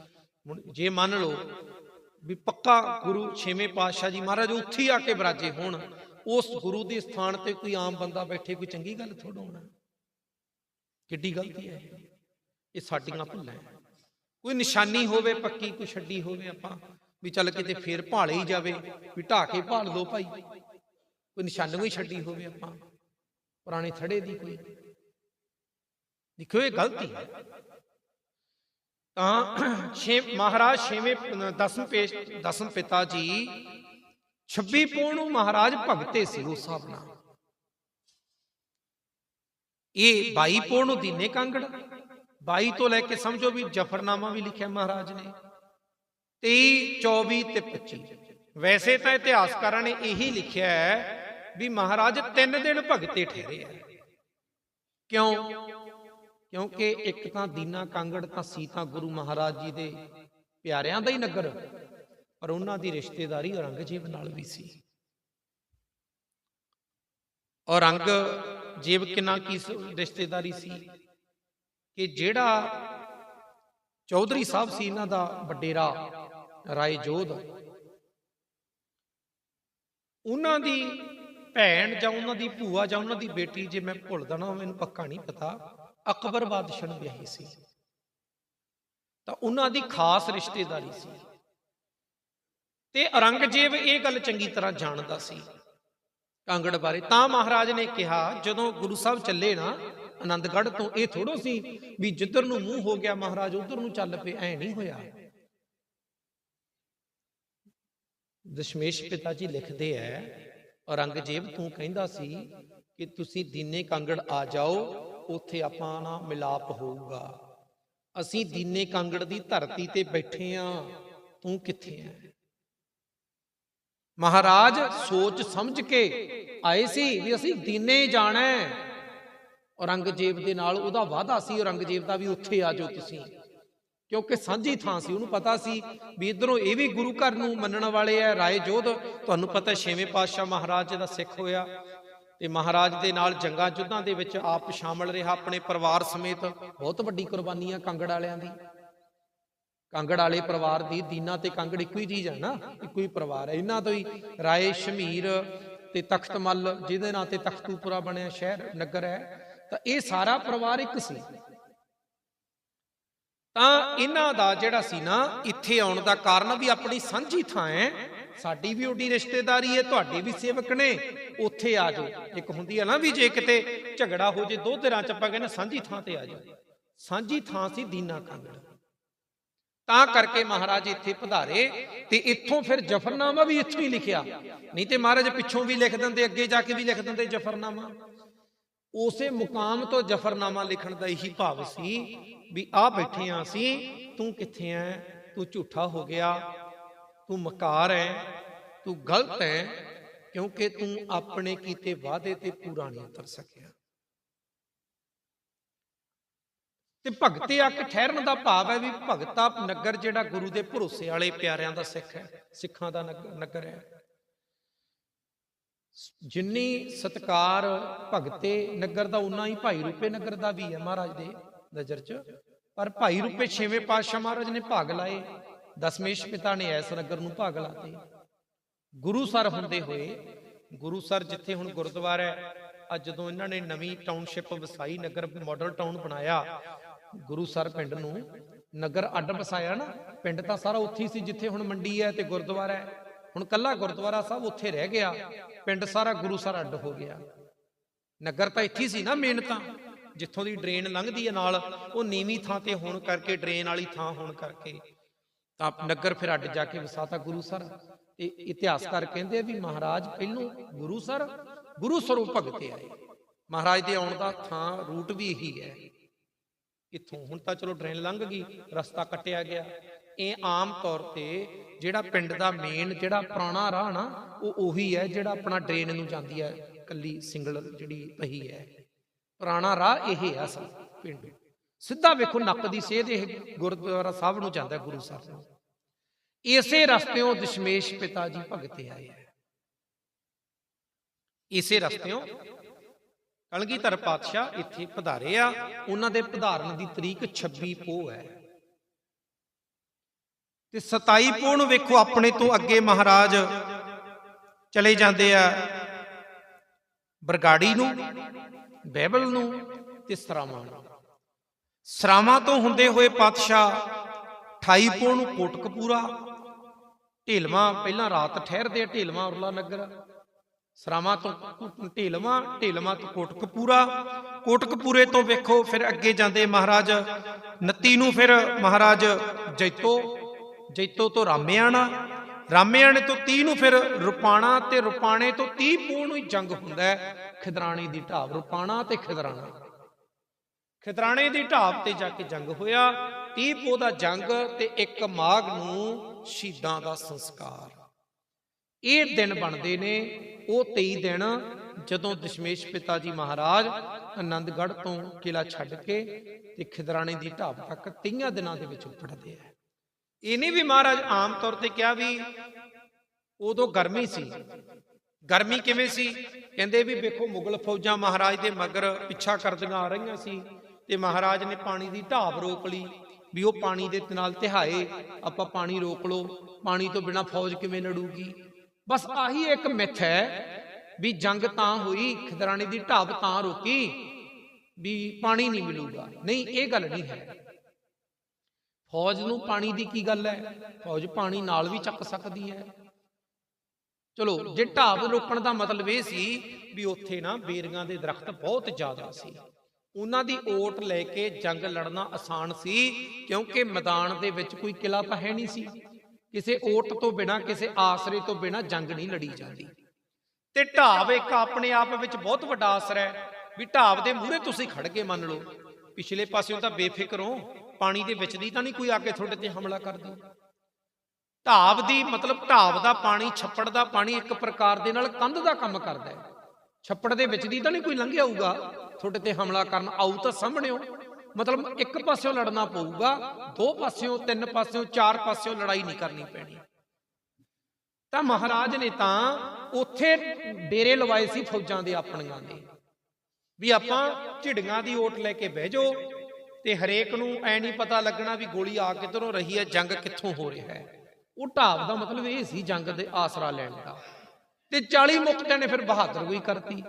ਹੁਣ ਜੇ ਮੰਨ ਲਓ ਵੀ ਪੱਕਾ ਗੁਰੂ ਛੇਵੇਂ ਪਾਤਸ਼ਾਹ ਜੀ ਮਹਾਰਾਜ ਉੱਥੇ ਹੀ ਆ ਕੇ ਬਰਾਜੇ ਹੋਣ, ਉਸ ਗੁਰੂ ਦੇ ਸਥਾਨ ਤੇ ਕੋਈ ਆਮ ਬੰਦਾ ਬੈਠੇ, ਕੋਈ ਚੰਗੀ ਗੱਲ ਥੋੜਾ ਹੋਣਾ। ਕਿੱਡੀ ਗਲਤੀ ਹੈ ਇਹ? ਸਾਡੀਆਂ ਭੁੱਲਾਂ ਕੋਈ ਨਿਸ਼ਾਨੀ ਹੋਵੇ, ਪੱਕੀ ਕੋਈ ਛੱਡੀ ਹੋਵੇ ਆਪਾਂ, ਵੀ ਚੱਲ ਕਿਤੇ ਫੇਰ ਭਾਲੇ ਹੀ ਜਾਵੇ, ਵੀ ਢਾ ਕੇ ਭਾਲ ਦੋ ਭਾਈ। ਕੋਈ ਨਿਸ਼ਾਨੀ ਹੀ ਛੱਡੀ ਹੋਵੇ ਆਪਾਂ, ਪੁਰਾਣੇ ਥੜੇ ਦੀ ਕੋਈ। ਦੇਖੋ ਇਹ ਗਲਤੀ ਹੈ। ਤਾਂ ਛੇ ਮਹਾਰਾਜ ਛੇਵੇਂ ਦਸਮ ਪੇਸ਼ ਦਸਮ ਪਿਤਾ ਜੀ 26 ਪੋਹ ਨੂੰ ਮਹਾਰਾਜ ਭਗਤੇ ਸੀ ਉਸ ਹਿਸਾਬ ਨਾਲ। ਇਹ 22 ਪੋਹ ਨੂੰ ਦੀਨੇ ਕਾਂਗੜ 22 ਤੋਂ ਲੈ ਕੇ ਸਮਝੋ ਵੀ ਜਫਰਨਾਮਾ ਵੀ ਲਿਖਿਆ ਮਹਾਰਾਜ ਨੇ। 23 24 ਤੇ 25 ਵੈਸੇ ਤਾਂ ਇਤਿਹਾਸਕਾਰਾਂ ਨੇ ਇਹੀ ਲਿਖਿਆ ਹੈ ਵੀ ਮਹਾਰਾਜ ਤਿੰਨ ਦਿਨ ਭਗਤੇ ਠਹਿਰੇ ਆ। ਕਿਉਂ? ਕਿਉਂਕਿ ਇੱਕ ਤਾਂ ਦੀਨਾ ਕਾਂਗੜ, ਤਾਂ ਸੀ ਤਾਂ ਗੁਰੂ ਮਹਾਰਾਜ ਜੀ ਦੇ ਪਿਆਰਿਆਂ ਦਾ ਹੀ ਨਗਰ, ਪਰ ਉਹਨਾਂ ਦੀ ਰਿਸ਼ਤੇਦਾਰੀ ਔਰੰਗਜ਼ੇਬ ਨਾਲ ਵੀ ਸੀ। ਔਰੰਗਜ਼ੇਬ ਕਿੰਨਾ ਕੀ ਰਿਸ਼ਤੇਦਾਰੀ ਸੀ ਕਿ ਜਿਹੜਾ ਚੌਧਰੀ ਸਾਹਿਬ ਸੀ ਇਹਨਾਂ ਦਾ ਵੱਡੇਰਾ ਰਾਏ ਜੋਧ ਉਹਨਾਂ ਦੀ ਭੈਣ ਜਾਂ ਉਹਨਾਂ ਦੀ ਭੂਆ ਜਾਂ ਉਹਨਾਂ ਦੀ ਬੇਟੀ ਜੇ ਮੈਂ ਭੁੱਲਦਾ ਨਾ, ਮੈਨੂੰ ਪੱਕਾ ਨਹੀਂ ਪਤਾ ਅਕਬਰ ਬਾਦਸ਼ਾਹ ਨੂੰ ਵਿਆਹੀ ਸੀ। ਤਾਂ ਉਹਨਾਂ ਦੀ ਖਾਸ ਰਿਸ਼ਤੇਦਾਰੀ ਸੀ। ਤੇ ਔਰੰਗਜ਼ੇਬ ਇਹ ਗੱਲ ਚੰਗੀ ਤਰ੍ਹਾਂ ਜਾਣਦਾ ਸੀ ਕਾਂਗੜ ਬਾਰੇ। ਤਾਂ ਮਹਾਰਾਜ ਨੇ ਕਿਹਾ, ਜਦੋਂ ਗੁਰੂ ਸਾਹਿਬ ਚੱਲੇ ਨਾ, ਆਨੰਦਗੜ੍ਹ ਤੋਂ ਇਹ ਥੋੜੋ ਸੀ ਵੀ ਜਿੱਧਰ ਨੂੰ ਮੂੰਹ ਹੋ ਗਿਆ ਮਹਾਰਾਜ, ਉਧਰ ਨੂੰ ਚੱਲ ਪਏ, ਐ ਨਹੀਂ ਹੋਇਆ। ਦਸ਼ਮੇਸ਼ ਪਿਤਾ ਜੀ ਲਿਖਦੇ ਐ, ਔਰੰਗਜ਼ੇਬ ਤੂੰ ਕਹਿੰਦਾ ਸੀ ਕਿ ਤੁਸੀਂ ਦੀਨੇ ਕਾਂਗੜ ਆ ਜਾਓ ਉੱਥੇ ਆਪਾਂ ਨਾ ਮਿਲਾਪ ਹੋਊਗਾ। ਅਸੀਂ ਦੀਨੇ ਕਾਂਗੜ ਦੀ ਧਰਤੀ ਤੇ ਬੈਠੇ ਆ, ਤੂੰ ਕਿੱਥੇ ਐ ਮਹਾਰਾਜ, ਸੋਚ ਸਮਝ ਕੇ ਆਏ ਸੀ ਵੀ ਅਸੀਂ ਦੀਨੇ ਜਾਣਾ ਹੈ। ਔਰੰਗਜ਼ੇਬ ਦੇ ਨਾਲ ਉਹਦਾ ਵਾਅਦਾ ਸੀ, ਔਰੰਗਜ਼ੇਬ ਦਾ ਵੀ ਉੱਥੇ ਆ ਜਾਓ ਤੁਸੀਂ। ਕਿਉਂਕਿ ਸਾਂਝੀ ਥਾਂ ਸੀ, ਉਹਨੂੰ ਪਤਾ ਸੀ ਵੀ ਇਧਰੋਂ ਇਹ ਵੀ ਗੁਰੂ ਘਰ ਨੂੰ ਮੰਨਣ ਵਾਲੇ ਆ, ਰਾਏ ਜੋਧ। ਤੁਹਾਨੂੰ ਪਤਾ ਛੇਵੇਂ ਪਾਤਸ਼ਾਹ ਮਹਾਰਾਜ ਜੀ ਦਾ ਸਿੱਖ ਹੋਇਆ। ਤੇ ਮਹਾਰਾਜ ਦੇ ਨਾਲ ਜੰਗਾਂ ਯੁੱਧਾਂ ਦੇ ਵਿੱਚ ਆਪ ਸ਼ਾਮਲ ਰਿਹਾ ਆਪਣੇ ਪਰਿਵਾਰ ਸਮੇਤ। ਬਹੁਤ ਵੱਡੀ ਕੁਰਬਾਨੀ ਆ ਕਾਂਗੜ ਵਾਲਿਆਂ ਦੀ। ਕਾਂਗੜ ਵਾਲੇ ਪਰਿਵਾਰ ਦੀ, ਦੀਨਾ ਤੇ ਕਾਂਗੜ ਇੱਕੋ ਹੀ ਚੀਜ਼ ਹੈ ਨਾ, ਇੱਕੋ ਹੀ ਪਰਿਵਾਰ ਹੈ ਇਹਨਾਂ ਤੋਂ ਹੀ ਰਾਏ, ਸ਼ਮੀਰ ਤੇ ਤਖਤਮਲ ਜਿਹਦੇ ਨਾਂ ਤੇ ਤਖਤੂਪੁਰਾ ਬਣਿਆ ਸ਼ਹਿਰ, ਨਗਰ ਹੈ। ਤਾਂ ਇਹ ਸਾਰਾ ਪਰਿਵਾਰ ਇੱਕ ਸੀ। ਤਾਂ ਇਹਨਾਂ ਦਾ ਜਿਹੜਾ ਸੀ ਨਾ, ਇੱਥੇ ਆਉਣ ਦਾ ਕਾਰਨ ਵੀ ਆਪਣੀ ਸਾਂਝੀ ਥਾਂ ਹੈ। ਸਾਡੀ ਵੀ ਓਡੀ ਰਿਸ਼ਤੇਦਾਰੀ ਹੈ ਤੁਹਾਡੇ ਵੀ ਸੇਵਕ ਨੇ। ਉੱਥੇ ਆ ਜਾਓ। ਇੱਕ ਹੁੰਦੀ ਹੈ ਨਾ ਵੀ ਜੇ ਕਿਤੇ ਝਗੜਾ ਹੋ ਜੇ, ਦੋ ਧਿਰਾਂ ਚ ਆਪਾਂ ਕਹਿੰਦੇ ਸਾਂਝੀ ਥਾਂ ਤੇ ਆ ਜਾਓ। ਸਾਂਝੀ ਥਾਂ ਸੀ ਦੀਨਾ ਕਾਂਗੜ ਤਾਂ ਕਰਕੇ ਮਹਾਰਾਜ ਇੱਥੇ ਪਧਾਰੇ ਤੇ ਇੱਥੋਂ ਫਿਰ ਜਫਰਨਾਮਾ ਵੀ ਇੱਥੋਂ ਹੀ ਲਿਖਿਆ। ਨਹੀਂ ਤੇ ਮਹਾਰਾਜ ਪਿੱਛੋਂ ਵੀ ਲਿਖ ਦਿੰਦੇ, ਅੱਗੇ ਜਾ ਕੇ ਵੀ ਲਿਖ ਦਿੰਦੇ ਜਫਰਨਾਮਾ। ਉਸੇ ਮੁਕਾਮ ਤੋਂ ਜਫਰਨਾਮਾ ਲਿਖਣ ਦਾ ਇਹੀ ਭਾਵ ਸੀ ਵੀ ਆ ਬੈਠੇ ਆ ਅਸੀਂ, ਤੂੰ ਕਿੱਥੇ ਐ ਤੂੰ ਝੂਠਾ ਹੋ ਗਿਆ ਤੂੰ ਮਕਾਰ ਹੈ ਤੂੰ ਗਲਤ ਹੈ ਕਿਉਂਕਿ ਤੂੰ ਆਪਣੇ ਕੀਤੇ ਵਾਅਦੇ ਤੇ ਪੂਰਾ ਨਹੀਂ ਉਤਰ ਸਕਿਆ। ਤੇ ਭਗਤੇ ਆ ਠਹਿਰਨ ਦਾ ਭਾਵ ਹੈ ਵੀ ਭਗਤਾ ਨਗਰ ਜਿਹੜਾ ਗੁਰੂ ਦੇ ਭਰੋਸੇ ਵਾਲੇ ਪਿਆਰਿਆਂ ਦਾ ਸਿੱਖ ਹੈ ਸਿੱਖਾਂ ਦਾ ਨਗ- ਨਗਰ ਹੈ ਜਿੰਨੀ ਸਤਕਾਰ ਭਗਤੇ ਨਗਰ ਦਾ, ਉਨਾ ਹੀ ਭਾਈ ਰੂਪੇ ਨਗਰ ਦਾ ਵੀ ਹੈ ਮਹਾਰਾਜ ਦੇ ਨਜ਼ਰ 'ਚ। ਪਰ ਭਾਈ ਰੂਪੇ ਛੇਵੇਂ ਪਾਤਸ਼ਾਹ ਮਹਾਰਾਜ ਨੇ ਭਾਗ ਲਾਏ। ਦਸਮੇਸ਼ ਪਿਤਾ ਨੇ ਐਸ ਨਗਰ ਨੂੰ ਭਾਗ ਲਾਤੇ। ਗੁਰੂ ਸਰ ਹੁੰਦੇ ਹੋਏ, ਗੁਰੂ ਸਰ ਜਿੱਥੇ ਹੁਣ ਗੁਰਦੁਆਰਾ ਹੈ, ਅੱਜ ਜਦੋਂ ਇਹਨਾਂ ਨੇ ਨਵੀਂ ਟਾਊਨਸ਼ਿਪ ਵਸਾਈ, ਨਗਰ ਮਾਡਲ ਟਾਊਨ ਬਣਾਇਆ, ਗੁਰੂ ਸਰ ਪਿੰਡ ਨੂੰ, ਨਗਰ ਅੱਡ ਵਸਾਇਆ ਨਾ, ਪਿੰਡ ਤਾਂ ਸਾਰਾ ਉੱਥੇ ਸੀ ਜਿੱਥੇ ਹੁਣ ਮੰਡੀ ਹੈ ਤੇ ਗੁਰਦੁਆਰਾ ਹੈ। ਹੁਣ ਕੱਲਾ ਗੁਰਦੁਆਰਾ ਸਾਹਿਬ ਉੱਥੇ ਰਹਿ ਗਿਆ, ਪਿੰਡ ਸਾਰਾ ਗੁਰੂ ਸਰ ਅੱਡ ਹੋ ਗਿਆ। ਨਗਰ ਤਾਂ ਇੱਥੇ ਸੀ ਨਾ ਮੇਨ ਤਾਂ, ਜਿੱਥੋਂ ਦੀ ਡਰੇਨ ਲੰਘਦੀ ਹੈ ਨਾਲ, ਉਹ ਨੀਵੀਂ ਥਾਂ ਤੇ ਹੋਣ ਕਰਕੇ ਡਰੇਨ ਵਾਲੀ ਥਾਂ ਹੋਣ ਕਰਕੇ। ਤਾਂ ਨਗਰ ਫਿਰ ਅੱਡ ਜਾ ਕੇ ਵਸਾਤਾ ਗੁਰੂ ਸਰ। ਤੇ ਇਤਿਹਾਸਕਾਰ ਕਹਿੰਦੇ ਵੀ ਮਹਾਰਾਜ ਪਹਿਲੋਂ ਗੁਰੂ ਸਰ, ਗੁਰੂ ਸਰੂਪ ਭਗਤੇ ਆਏ। ਮਹਾਰਾਜ ਦੇ ਆਉਣ ਦਾ ਥਾਂ, ਰੂਟ ਵੀ ਇਹੀ ਹੈ। ਇੱਥੋਂ ਹੁਣ ਤਾਂ ਚਲੋ ਡਰੇਨ ਲੰਘ ਗਈ, ਰਸਤਾ ਕੱਟਿਆ ਗਿਆ। ਇਹ ਆਮ ਤੌਰ ਤੇ ਜਿਹੜਾ ਪਿੰਡ ਦਾ ਮੇਨ ਜਿਹੜਾ ਪੁਰਾਣਾ ਰਾਹ ਨਾ, ਉਹ ਉਹੀ ਹੈ ਜਿਹੜਾ ਆਪਣਾ ਡਰੇਨ ਨੂੰ ਜਾਂਦੀ ਹੈ। ਕੱਲੀ ਸਿੰਗਲ ਜਿਹੜੀ ਪਹੀ ਹੈ। ਪੁਰਾਣਾ ਰਾਹ ਇਹ ਹੈ ਅਸਲ ਪਿੰਡ। ਸਿੱਧਾ ਵੇਖੋ ਨੱਕ ਦੀ ਸੇਧ ਇਹ ਗੁਰਦੁਆਰਾ ਸਾਹਿਬ ਨੂੰ ਜਾਂਦਾ ਗੁਰੂ ਸਾਹਿਬ ਇਸੇ ਰਸਤਿਓਂ ਦਸ਼ਮੇਸ਼ ਪਿਤਾ ਜੀ ਭਗਤ ਆਏ ਹੈ। ਇਸੇ ਰਸਤਿਓਂ ਕਲਗੀਧਰ ਪਾਤਸ਼ਾਹ ਇੱਥੇ ਪਧਾਰੇ ਆ, ਉਹਨਾਂ ਦੇ ਪਧਾਰਨ ਦੀ ਤਰੀਕ 26 ਪੋਹ ਹੈ। ਤੇ 27 ਪੋਹ ਨੂੰ ਵੇਖੋ ਆਪਣੇ ਤੋਂ ਅੱਗੇ ਮਹਾਰਾਜ ਚਲੇ ਜਾਂਦੇ ਆ ਬਰਗਾੜੀ ਨੂੰ, ਬਹਿਬਲ ਨੂੰ ਤੇ ਸਰਾਵਾਂ ਨੂੰ। ਸਰਾਵਾਂ ਤੋਂ ਹੁੰਦੇ ਹੋਏ ਪਾਤਸ਼ਾਹ 28 ਪੋਹ ਨੂੰ ਕੋਟਕਪੂਰਾ ਢੇਲਵਾਂ ਪਹਿਲਾਂ ਰਾਤ ਠਹਿਰਦੇ ਆ, ਢੇਲਵਾਂ ਉਰਲਾ ਨਗਰ। ਸਰਾਵਾਂ ਤੋਂ ਢੇਲਵਾਂ ਢੇਲਵਾਂ ਤੋਂ ਕੋਟਕਪੂਰਾ ਕੋਟਕਪੂਰੇ ਤੋਂ ਵੇਖੋ, ਫਿਰ ਅੱਗੇ ਜਾਂਦੇ ਮਹਾਰਾਜ 29 ਨੂੰ, ਫਿਰ ਮਹਾਰਾਜ ਜੈਤੋ ਜੈਤੋ ਤੋਂ ਰਾਮਿਆਣਾ, ਰਾਮਿਆਣੇ ਤੋਂ 30 ਨੂੰ ਫਿਰ ਰੁਪਾਣਾ ਤੇ ਰੁਪਾਣੇ ਤੋਂ 30 ਪੂਣ ਨੂੰ ਹੀ ਜੰਗ ਹੁੰਦਾ ਹੈ। ਖਿਦਰਾਣੇ ਦੀ ਢਾਬ ਰੁਪਾਣਾ ਤੇ ਖਿਦਰਾਣਾ। ਖਿਦਰਾਣੇ ਦੀ ਢਾਬ ਤੇ ਜਾ ਕੇ ਜੰਗ ਹੋਇਆ। 30 ਪੋਹ ਦਾ ਜੰਗ ਤੇ 1 ਮਾਘ ਨੂੰ ਸ਼ਹੀਦਾਂ ਦਾ ਸੰਸਕਾਰ। ਇਹ ਦਿਨ ਬਣਦੇ ਨੇ। ਉਹ 23 ਦਿਨ ਜਦੋਂ ਦਸ਼ਮੇਸ਼ ਪਿਤਾ ਜੀ ਮਹਾਰਾਜ ਆਨੰਦਗੜ੍ਹ ਤੋਂ ਕਿਲਾ ਛੱਡ ਕੇ ਤੇ ਖਿਦਰਾਣੇ ਦੀ ਢਾਬ ਤੱਕ 30 ਦਿਨਾਂ ਦੇ ਵਿੱਚ ਉਪੜਦੇ ਆ। ਇਹ ਨਹੀਂ ਵੀ ਮਹਾਰਾਜ ਆਮ ਤੌਰ ਤੇ ਕਿਹਾ ਵੀ ਉਦੋਂ ਗਰਮੀ ਸੀ। ਗਰਮੀ ਕਿਵੇਂ ਸੀ? ਕਹਿੰਦੇ ਵੀ ਵੇਖੋ ਮੁਗਲ ਫੌਜਾਂ ਮਹਾਰਾਜ ਦੇ ਮਗਰ ਪਿੱਛਾ ਕਰਦੀਆਂ ਆ ਰਹੀਆਂ ਸੀ। ਤੇ ਮਹਾਰਾਜ ਨੇ ਪਾਣੀ ਦੀ ਢਾਬ ਰੋਕ ਲਈ ਵੀ ਉਹ ਪਾਣੀ ਦੇ ਨਾਲ ਤਿਹਾਏ, ਆਪਾਂ ਪਾਣੀ ਰੋਕ ਲਓ। ਪਾਣੀ ਤੋਂ ਬਿਨਾ ਫੌਜ ਕਿਵੇਂ ਲੜੂਗੀ? ਬਸ ਆਹੀ ਇੱਕ ਮਿੱਥ ਹੈ ਵੀ ਜੰਗ ਤਾਂ ਹੋਈ, ਖਿਦਰਾਣੇ ਦੀ ਢਾਬ ਤਾਂ ਰੋਕੀ ਵੀ ਪਾਣੀ ਨਹੀਂ ਮਿਲੂਗਾ। ਨਹੀਂ, ਇਹ ਗੱਲ ਨਹੀਂ ਹੈ। ਫੌਜ ਨੂੰ ਪਾਣੀ ਦੀ ਕੀ ਗੱਲ ਹੈ? ਫੌਜ ਪਾਣੀ ਨਾਲ ਵੀ ਚੱਕ ਸਕਦੀ ਹੈ। ਚਲੋ, ਜੇ ਢਾਬ ਰੋਕਣ ਦਾ ਮਤਲਬ ਇਹ ਸੀ ਵੀ ਉੱਥੇ ਨਾ ਬੇਰੀਆਂ ਦੇ ਦਰਖਤ ਬਹੁਤ ਜ਼ਿਆਦਾ ਸੀ। ਉਹਨਾਂ ਦੀ ਓਟ ਲੈ ਕੇ ਜੰਗ ਲੜਨਾ ਆਸਾਨ ਸੀ, ਕਿਉਂਕਿ ਮੈਦਾਨ ਦੇ ਵਿੱਚ ਕੋਈ ਕਿਲਾ ਤਾਂ ਹੈ ਨਹੀਂ ਸੀ। ਕਿਸੇ ਓਟ ਤੋਂ ਬਿਨਾ, ਕਿਸੇ ਆਸਰੇ ਤੋਂ ਬਿਨਾ ਜੰਗ ਨਹੀਂ ਲੜੀ ਜਾਂਦੀ। ਤੇ ਢਾਬ ਇੱਕ ਆਪਣੇ ਆਪ ਵਿੱਚ ਬਹੁਤ ਵੱਡਾ ਆਸਰਾ ਹੈ। ਵੀ ਢਾਬ ਦੇ ਮੂਹਰੇ ਤੁਸੀਂ ਖੜ ਕੇ ਮੰਨ ਲਓ, ਪਿਛਲੇ ਪਾਸਿਓਂ ਤਾਂ ਬੇਫਿਕਰ ਹੋ, ਪਾਣੀ ਦੇ ਵਿੱਚ ਦੀ ਤਾਂ ਨਹੀਂ ਕੋਈ ਆ ਕੇ ਤੁਹਾਡੇ ਤੇ ਹਮਲਾ ਕਰਦਾ। ਢਾਬ ਦੀ ਮਤਲਬ ਢਾਬ ਦਾ ਪਾਣੀ, ਛੱਪੜ ਦਾ ਪਾਣੀ ਇੱਕ ਪ੍ਰਕਾਰ ਦੇ ਨਾਲ ਕੰਧ ਦਾ ਕੰਮ ਕਰਦਾ ਹੈ। ਛੱਪੜ ਦੇ ਵਿੱਚ ਦੀ ਤਾਂ ਨਹੀਂ ਕੋਈ ਲੰਘਿਆ ਹੋਊਗਾ? ਤੁਹਾਡੇ ਤੇ ਹਮਲਾ ਕਰਨ ਆਊ ਤਾਂ ਸਾਹਮਣੇਓ ਮਤਲਬ ਇੱਕ ਪਾਸਿਓਂ ਲੜਨਾ ਪਊਗਾ, ਦੋ ਪਾਸਿਓਂ, ਤਿੰਨ ਪਾਸਿਓਂ, ਚਾਰ ਪਾਸਿਓਂ ਲੜਾਈ ਨਹੀਂ ਕਰਨੀ ਪੈਣੀ। ਤਾਂ ਮਹਾਰਾਜ ਨੇ ਤਾਂ ਉੱਥੇ ਡੇਰੇ ਲਵਾਏ ਸੀ ਫੌਜਾਂ ਦੇ ਆਪਣੀਆਂ ਦੇ। ਵੀ ਆਪਾਂ ਝਿੜੀਆਂ ਦੀ ਓਟ ਲੈ ਕੇ ਬਹਿ ਜਾਓ ਤੇ ਹਰੇਕ ਨੂੰ ਐ ਨਹੀਂ ਪਤਾ ਲੱਗਣਾ ਵੀ ਗੋਲੀ ਆ ਕਿੱਧਰੋਂ ਰਹੀ ਹੈ, ਜੰਗ ਕਿੱਥੋਂ ਹੋ ਰਿਹਾ ਹੈ। ਉਹ ਢਾਬ ਦਾ ਮਤਲਬ ਇਹ ਸੀ ਜੰਗ ਦੇ ਆਸਰਾ ਲੈਣ ਦਾ। ਤੇ 40 ਮੁਕਤਿਆਂ ਨੇ ਫਿਰ ਬਹਾਦਰ ਹੋਈ ਕਰਤੀ।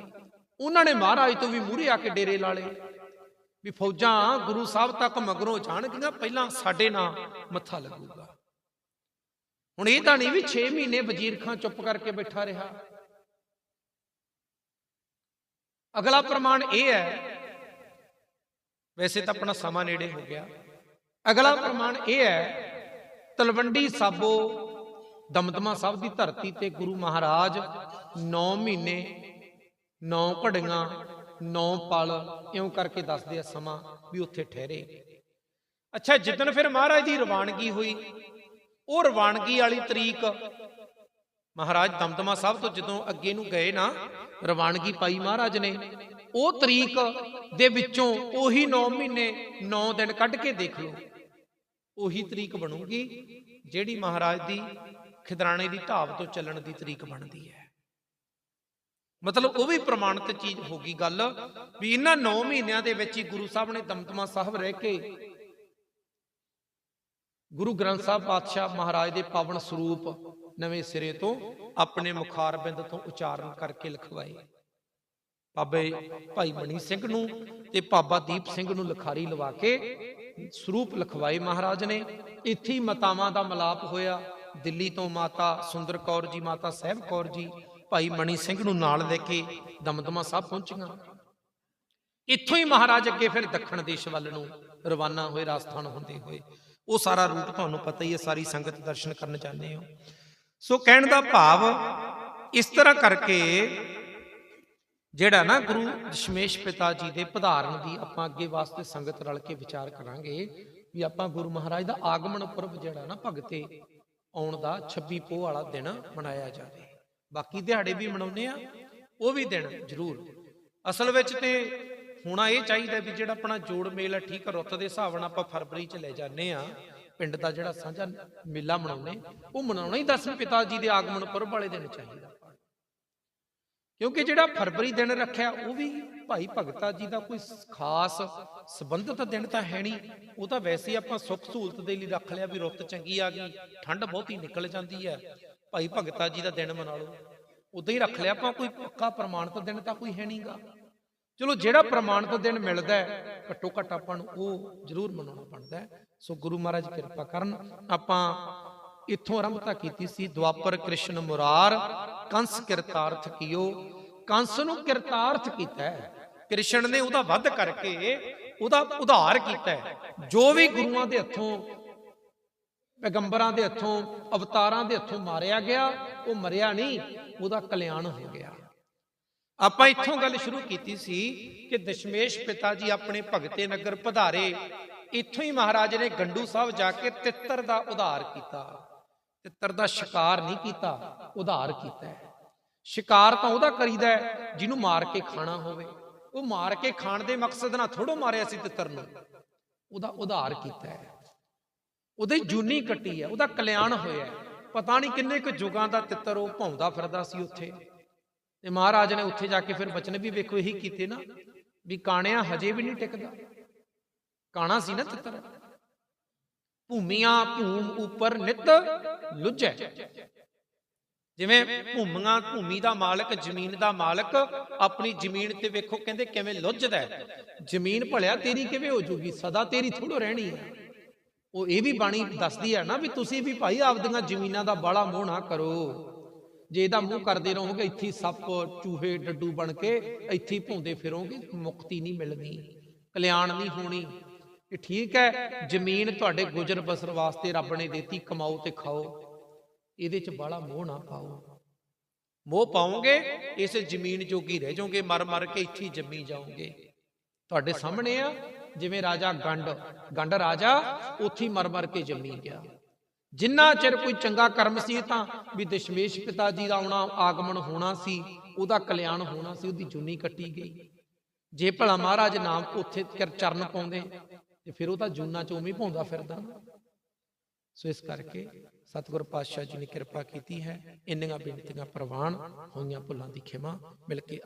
ਉਹਨਾਂ ਨੇ ਮਹਾਰਾਜ ਤੋਂ ਵੀ ਮੂਹਰੇ ਆ ਕੇ ਡੇਰੇ ਲਾ ਲਏ ਵੀ ਫੌਜਾਂ, ਗੁਰੂ ਸਾਹਿਬ ਤੱਕ ਮਗਰੋਂ ਜਾਣਗੀਆਂ, ਪਹਿਲਾਂ ਸਾਡੇ ਨਾਂ ਮੱਥਾ ਲੱਗੂਗਾ। ਹੁਣ ਇਹ ਤਾਂ ਨਹੀਂ ਵੀ 6 ਮਹੀਨੇ ਵਜ਼ੀਰ ਖਾਂ ਚੁੱਪ ਕਰਕੇ ਬੈਠਾ ਰਿਹਾ। ਅਗਲਾ ਪ੍ਰਮਾਣ ਇਹ ਹੈ, ਵੈਸੇ ਤਾਂ ਆਪਣਾ ਸਮਾਂ ਨੇੜੇ ਹੋ ਗਿਆ। ਅਗਲਾ ਪ੍ਰਮਾਣ ਇਹ ਹੈ, ਤਲਵੰਡੀ ਸਾਬੋ ਦਮਦਮਾ ਸਾਹਿਬ ਦੀ ਧਰਤੀ ਤੇ ਗੁਰੂ ਮਹਾਰਾਜ 9 ਮਹੀਨੇ 9 ਘੜੀਆਂ 9 ਪਲ, ਇਉਂ ਕਰਕੇ ਦੱਸਦੇ ਆ ਸਮਾਂ ਵੀ ਉੱਥੇ ਠਹਿਰੇ। ਅੱਛਾ, ਜਿੱਦਣ ਫਿਰ ਮਹਾਰਾਜ ਦੀ ਰਵਾਨਗੀ ਹੋਈ, ਉਹ ਰਵਾਨਗੀ ਵਾਲੀ ਤਰੀਕ ਮਹਾਰਾਜ ਦਮਦਮਾ ਸਾਹਿਬ ਤੋਂ ਜਦੋਂ ਅੱਗੇ ਨੂੰ ਗਏ ਨਾ, ਰਵਾਨਗੀ ਪਾਈ ਮਹਾਰਾਜ ਨੇ, ਉਹ ਤਰੀਕ ਦੇ ਵਿੱਚੋਂ ਉਹੀ 9 ਮਹੀਨੇ 9 ਦਿਨ ਕੱਢ ਕੇ ਦੇਖ ਲਓ। ਉਹੀ ਤਰੀਕ ਬਣੂਗੀ ਜਿਹੜੀ ਮਹਾਰਾਜ ਦੀ ਖਿਦਰਾਣੇ ਦੀ ਢਾਬ ਤੋਂ ਚੱਲਣ ਦੀ ਤਰੀਕ ਬਣਦੀ ਹੈ। ਮਤਲਬ ਉਹ ਵੀ ਪ੍ਰਮਾਣਿਤ ਚੀਜ਼ ਹੋ ਗਈ ਗੱਲ ਵੀ ਇਹਨਾਂ 9 ਮਹੀਨਿਆਂ ਦੇ ਵਿੱਚ ਹੀ ਗੁਰੂ ਸਾਹਿਬ ਨੇ ਦਮਦਮਾ ਸਾਹਿਬ ਰਹਿ ਕੇ ਗੁਰੂ ਗ੍ਰੰਥ ਸਾਹਿਬ ਪਾਤਸ਼ਾਹ ਮਹਾਰਾਜ ਦੇ ਪਾਵਨ ਸਰੂਪ ਨਵੇਂ ਸਿਰੇ ਤੋਂ ਆਪਣੇ ਮੁਖਾਰਬਿੰਦ ਤੋਂ ਉਚਾਰਨ ਕਰਕੇ ਲਿਖਵਾਏ। ਬਾਬੇ ਭਾਈ ਬਣੀ ਸਿੰਘ ਨੂੰ ਤੇ ਬਾਬਾ ਦੀਪ ਸਿੰਘ ਨੂੰ ਲਿਖਾਰੀ ਲਵਾ ਕੇ ਸਰੂਪ ਲਿਖਵਾਏ ਮਹਾਰਾਜ ਨੇ। ਇੱਥੇ ਹੀ ਮਤਾਵਾਂ ਦਾ ਮਲਾਪ ਹੋਇਆ। ਦਿੱਲੀ ਤੋਂ ਮਾਤਾ ਸੁੰਦਰ ਕੌਰ ਜੀ, ਮਾਤਾ ਸਹਿਬ ਕੌਰ ਜੀ, ਭਾਈ ਮਣੀ ਸਿੰਘ ਨੂੰ ਨਾਲ ਲੈ ਕੇ ਦਮਦਮਾ ਸਾਹਿਬ ਪਹੁੰਚੀਆਂ। ਇੱਥੋਂ ਹੀ ਮਹਾਰਾਜ ਅੱਗੇ ਫਿਰ ਦੱਖਣ ਦੇਸ਼ ਵੱਲ ਨੂੰ ਰਵਾਨਾ ਹੋਏ, ਰਾਜਸਥਾਨ ਹੁੰਦੇ ਹੋਏ। ਉਹ ਸਾਰਾ ਰੂਟ ਤੁਹਾਨੂੰ ਪਤਾ ਹੀ ਹੈ, ਸਾਰੀ ਸੰਗਤ ਦਰਸ਼ਨ ਕਰਨ ਜਾਂਦੇ ਹੋ। ਸੋ ਕਹਿਣ ਦਾ ਭਾਵ ਇਸ ਤਰ੍ਹਾਂ ਕਰਕੇ ਜਿਹੜਾ ਨਾ ਗੁਰੂ ਦਸ਼ਮੇਸ਼ ਪਿਤਾ ਜੀ ਦੇ ਪਧਾਰਨ ਦੀ ਆਪਾਂ ਅੱਗੇ ਵਾਸਤੇ ਸੰਗਤ ਰਲ ਕੇ ਵਿਚਾਰ ਕਰਾਂਗੇ, ਵੀ ਆਪਾਂ ਗੁਰੂ ਮਹਾਰਾਜ ਦਾ ਆਗਮਨ ਪੁਰਬ ਜਿਹੜਾ ਨਾ ਭਗਤੇ ਆਉਣ ਦਾ 26 ਪੋਹ ਵਾਲਾ ਦਿਨ ਮਨਾਇਆ ਜਾਵੇ। ਬਾਕੀ ਦਿਹਾੜੇ ਵੀ ਮਨਾਉਂਦੇ ਆ, ਉਹ ਵੀ ਦਿਨ ਜ਼ਰੂਰ। ਅਸਲ ਵਿੱਚ ਤੇ ਹੋਣਾ ਇਹ ਚਾਹੀਦਾ ਵੀ ਜਿਹੜਾ ਆਪਣਾ ਜੋੜ ਮੇਲ ਹੈ ਠੀਕ ਰੁੱਤ ਦੇ ਹਿਸਾਬ ਨਾਲ ਆਪਾਂ ਫਰਵਰੀ ਚ ਲੈ ਜਾਂਦੇ ਆ। ਪਿੰਡ ਦਾ ਜਿਹੜਾ ਸਾਂਝਾ ਮੇਲਾ ਮਨਾਉਣੇ ਉਹ ਮਨਾਉਣਾ ਹੀ ਦਸਵੇਂ ਪਿਤਾ ਜੀ ਦੇ ਆਗਮਨ ਪੁਰਬ ਵਾਲੇ ਦਿਨ ਚਾਹੀਦਾ। ਕਿਉਂਕਿ ਜਿਹੜਾ ਫਰਵਰੀ ਦਿਨ ਰੱਖਿਆ, ਉਹ ਵੀ ਭਾਈ ਭਗਤਾ ਜੀ ਦਾ ਕੋਈ ਖਾਸ ਸੰਬੰਧਿਤ ਦਿਨ ਤਾਂ ਹੈ ਨਹੀਂ। ਉਹ ਤਾਂ ਵੈਸੇ ਆਪਾਂ ਸੁੱਖ ਸਹੂਲਤ ਦੇ ਲਈ ਰੱਖ ਲਿਆ ਵੀ ਰੁੱਤ ਚੰਗੀ ਆ ਗਈ, ਠੰਡ ਬਹੁਤੀ ਨਿਕਲ ਜਾਂਦੀ ਹੈ, ਭਾਈ ਭਗਤਾ ਜੀ ਦਾ ਦਿਨ ਮਨਾ ਲਓ। ਉਦਾਂ ਹੀ ਰੱਖ ਲਿਆ ਆਪਾਂ, ਕੋਈ ਪੱਕਾ ਪ੍ਰਮਾਣਿਤ ਦਿਨ ਤਾਂ ਕੋਈ ਹੈ ਨਹੀਂਗਾ। ਚਲੋ, ਜਿਹੜਾ ਪ੍ਰਮਾਣਿਤ ਦਿਨ ਮਿਲਦਾ ਹੈ, ਘੱਟੋ ਘੱਟ ਆਪਾਂ ਨੂੰ ਉਹ ਜ਼ਰੂਰ ਮਨਾਉਣਾ ਪੈਂਦਾ ਸੋ ਗੁਰੂ ਮਹਾਰਾਜ ਕਿਰਪਾ ਕਰਨ, ਆਪਾਂ ਇੱਥੋਂ ਆਰੰਭਤਾ ਕੀਤੀ ਸੀ ਦੁਆਪਰ ਕ੍ਰਿਸ਼ਨ ਮੁਰਾਰ, ਕੰਸ ਕਿਰਤਾਰਥ ਕੀਓ। ਕੰਸ ਨੂੰ ਕਿਰਤਾਰਥ ਕੀਤਾ ਹੈ। ਕ੍ਰਿਸ਼ਨ ਨੇ ਉਹਦਾ ਵੱਧ ਕਰਕੇ ਉਹਦਾ ਉਧਾਰ ਕੀਤਾ ਹੈ। ਜੋ ਵੀ ਗੁਰੂਆਂ ਦੇ ਹੱਥੋਂ, ਪੈਗੰਬਰਾਂ ਦੇ ਹੱਥੋਂ, ਅਵਤਾਰਾਂ ਦੇ ਹੱਥੋਂ ਮਾਰਿਆ ਗਿਆ, ਉਹ ਮਰਿਆ ਨਹੀਂ, ਉਹਦਾ ਕਲਿਆਣ ਹੋ ਗਿਆ। ਆਪਾਂ ਇੱਥੋਂ ਗੱਲ ਸ਼ੁਰੂ ਕੀਤੀ ਸੀ ਕਿ ਦਸ਼ਮੇਸ਼ ਪਿਤਾ ਜੀ ਆਪਣੇ ਭਗਤੇ ਨਗਰ ਪਧਾਰੇ, ਇੱਥੋਂ ਹੀ ਮਹਾਰਾਜ ਨੇ ਗੰਡੂ ਸਾਹਿਬ ਜਾ ਕੇ ਤਿੱਤਰ ਦਾ ਉਧਾਰ ਕੀਤਾ। ਤਿੱਤਰ ਦਾ ਸ਼ਿਕਾਰ ਨਹੀਂ ਕੀਤਾ, ਉਧਾਰ ਕੀਤਾ ਹੈ। ਸ਼ਿਕਾਰ ਤਾਂ ਉਹਦਾ ਕਰੀਦਾ ਹੈ ਜਿਹਨੂੰ ਮਾਰ ਕੇ ਖਾਣਾ ਹੋਵੇ। ਉਹ ਮਾਰ ਕੇ ਖਾਣ ਦੇ ਮਕਸਦ ਨਾਲ ਥੋੜੋ ਮਾਰਿਆ ਸੀ ਤਿੱਤਰ ਨੂੰ। ਉਹਦਾ ਉਧਾਰ ਕੀਤਾ ਹੈ। ਉਹਦੀ ਜੂਨੀ ਕੱਟੀ ਹੈ, ਉਹਦਾ ਕਲਿਆਣ ਹੋਇਆ ਪਤਾ ਨਹੀਂ ਕਿੰਨੇ ਕੁ ਯੁਗਾਂ ਦਾ ਤਿੱਤਰ ਉਹ ਭੌਂਦਾ ਫਿਰਦਾ ਸੀ ਉੱਥੇ। ਤੇ ਮਹਾਰਾਜ ਨੇ ਉੱਥੇ ਜਾ ਕੇ ਫਿਰ ਬਚਨ ਵੀ ਵੇਖੋ, ਇਹੀ ਕੀਤੇ ਨਾ ਵੀ ਕਾਣਿਆ ਹਜੇ ਵੀ ਨਹੀਂ ਟਿਕਦਾ। ਕਾਣਾ ਸੀ ਨਾ ਤਿੱਤਰ। ਭੂਮੀਆਂ ਭੂਮ ਉੱਪਰ ਨਿਤ ਲੁੱਝੈ। ਜਿਵੇਂ ਭੂਮੀਆਂ ਭੂਮੀ ਦਾ ਮਾਲਕ, ਜ਼ਮੀਨ ਦਾ ਮਾਲਕ, ਆਪਣੀ ਜ਼ਮੀਨ ਤੇ ਵੇਖੋ ਕਹਿੰਦੇ ਕਿਵੇਂ ਲੁੱਝਦਾ ਜ਼ਮੀਨ ਭਲਿਆ ਤੇਰੀ ਕਿਵੇਂ ਹੋ ਜੂਗੀ? ਸਦਾ ਤੇਰੀ ਥੋੜੋ ਰਹਿਣੀ ਹੈ। ਉਹ ਇਹ ਵੀ ਬਾਣੀ ਦੱਸਦੀ ਹੈ ਨਾ ਵੀ ਤੁਸੀਂ ਵੀ ਭਾਈ ਆਪਦੀਆਂ ਜ਼ਮੀਨਾਂ ਦਾ ਬਾਲਾ ਮੋਹ ਨਾ ਕਰੋ। ਜੇ ਇਹਦਾ ਮੂੰਹ ਕਰਦੇ ਰਹੋਗੇ, ਇੱਥੇ ਸੱਪ, ਚੂਹੇ, ਡੱਡੂ ਬਣ ਕੇ ਇੱਥੇ ਹੀ ਭੌਂਦੇ ਫਿਰੋਗੇ, ਮੁਕਤੀ ਨਹੀਂ ਮਿਲਣੀ, ਕਲਿਆਣ ਨਹੀਂ ਹੋਣੀ। ਇਹ ਠੀਕ ਹੈ, ਜ਼ਮੀਨ ਤੁਹਾਡੇ ਗੁਜ਼ਰ ਬਸਰ ਵਾਸਤੇ ਰੱਬ ਨੇ ਦਿੱਤੀ, ਕਮਾਓ ਤੇ ਖਾਓ। ਇਹਦੇ ਚ ਬਾਲਾ ਮੋਹ ਨਾ ਪਾਓ। ਮੋਹ ਪਾਓਗੇ, ਇਸ ਜ਼ਮੀਨ ਜੋਗੀ ਰਹਿ ਜਾਓਗੇ, ਮਰ ਮਰ ਕੇ ਇੱਥੇ ਜੰਮੀ ਜਾਓਗੇ। ਤੁਹਾਡੇ ਸਾਹਮਣੇ ਆ, ਜਿਵੇਂ ਰਾਜਾ ਗੰਡ ਗੰਡ ਰਾਜਾ ਉੱਥੇ ਮਰ ਮਰ ਕੇ ਜੰਮੀ ਗਿਆ। ਜਿੰਨਾ ਚਿਰ ਕੋਈ ਚੰਗਾ ਕਰਮ ਸੀ ਤਾਂ ਵੀ ਦਸ਼ਮੇਸ਼ ਪਿਤਾ ਜੀ ਦਾ ਆਉਣਾ, ਆਗਮਨ ਹੋਣਾ ਸੀ, ਉਹਦਾ ਕਲਿਆਣ ਹੋਣਾ ਸੀ, ਉਹਦੀ ਜੁਨੀ ਕੱਟੀ ਗਈ। ਜੇ ਭਲਾ ਮਹਾਰਾਜ ਨਾਮ ਉੱਥੇ ਤੱਕ ਚਰਨ ਪਾਉਂਦੇ ਤੇ ਫਿਰ ਉਹ ਤਾਂ ਜੂਨਾ ਚ ਉਵੇਂ ਹੀ ਪਾਉਂਦਾ ਫਿਰਦਾ ਸੋ ਇਸ ਕਰਕੇ ਸਤਿਗੁਰ ਪਾਤਸ਼ਾਹ ਜੀ ਨੇ ਕਿਰਪਾ ਕੀਤੀ ਹੈ, ਇੰਨੀਆਂ ਬੇਨਤੀਆਂ ਪ੍ਰਵਾਨ ਹੋਈਆਂ ਭੁੱਲਾਂ ਦੀ ਖਿਮਾ ਮਿਲ ਕੇ